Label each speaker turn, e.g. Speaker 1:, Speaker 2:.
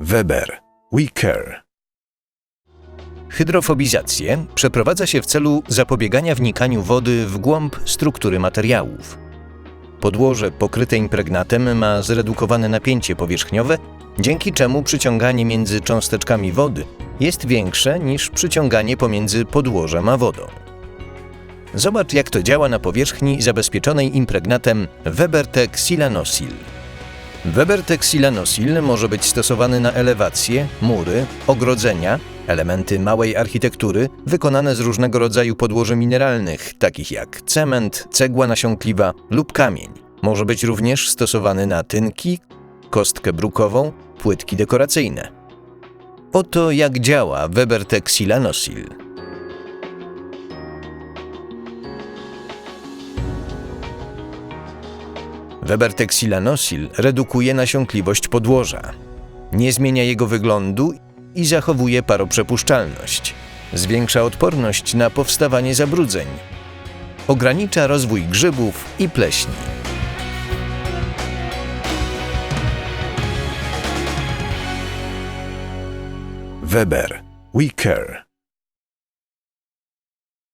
Speaker 1: Weber. We care.
Speaker 2: Hydrofobizację przeprowadza się w celu zapobiegania wnikaniu wody w głąb struktury materiałów. Podłoże pokryte impregnatem ma zredukowane napięcie powierzchniowe, dzięki czemu przyciąganie między cząsteczkami wody jest większe niż przyciąganie pomiędzy podłożem a wodą. Zobacz, jak to działa na powierzchni zabezpieczonej impregnatem Webertec Silanosil. Webertec Silanosil może być stosowany na elewacje, mury, ogrodzenia, elementy małej architektury wykonane z różnego rodzaju podłoży mineralnych, takich jak cement, cegła nasiąkliwa lub kamień. Może być również stosowany na tynki, kostkę brukową, płytki dekoracyjne. Oto jak działa Webertec Silanosil. Webertec Silanosil redukuje nasiąkliwość podłoża. Nie zmienia jego wyglądu i zachowuje paroprzepuszczalność. Zwiększa odporność na powstawanie zabrudzeń. Ogranicza rozwój grzybów i pleśni.
Speaker 1: Weber. We care.